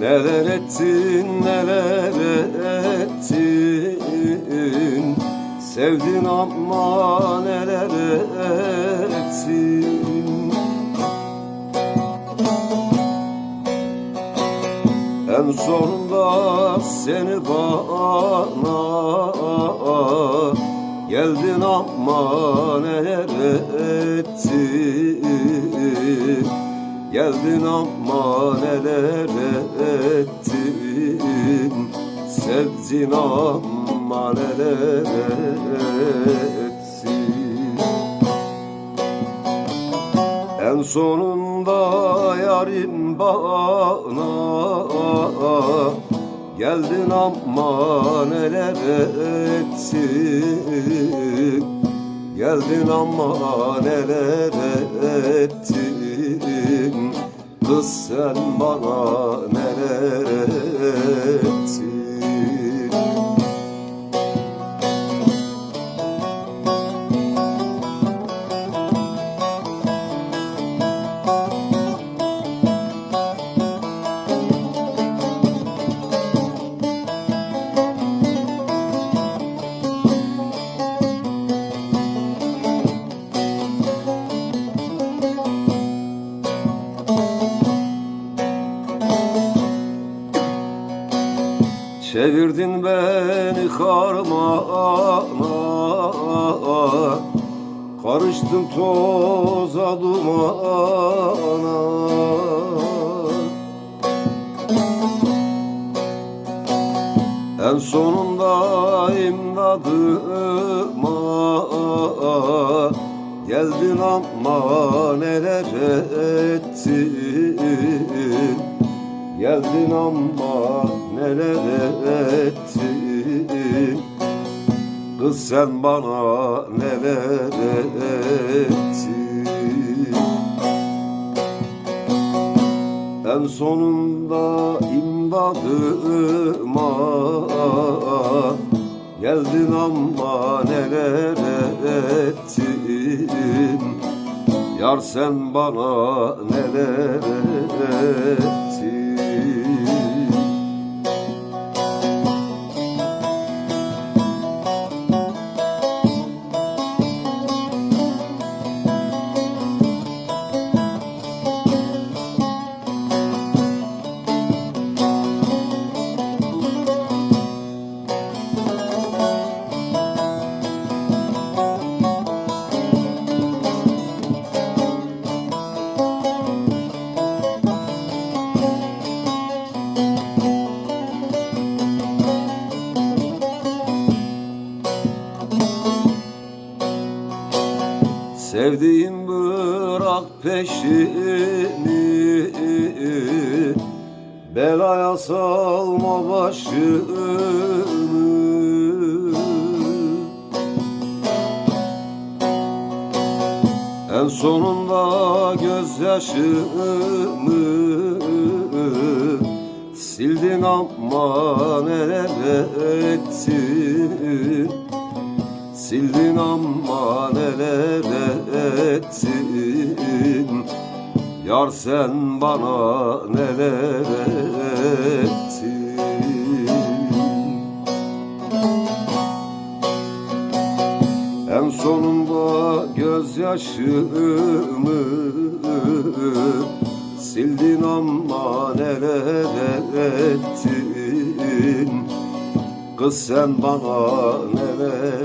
Neler ettin neler ettin? Sevdin ama neler ettin? En sonunda seni bana Geldin ama neler ettin Geldin ama neler ettin? Sevdin ama neler ettin? En sonunda yarim bana Geldin ama neler ettin? Geldin ama neler ettin Kız sen bana neler ettin Çevirdin beni karmana Karıştım toza dumana. En sonunda imdadıma. Geldin ama neler ettin? Geldin ama neler ettin? Kız sen bana neler ettin? En sonunda imdadıma Geldin ama neler ettin? Yar sen bana neler ettin Sevdiğim bırak peşini. Belaya salma başımı En sonunda gözyaşımı Sildin ama neler ettin Sildin ama neler ettin. Yar sen bana neler ettin. En sonunda gözyaşımı Sildin ama neler ettin. Kız sen bana neler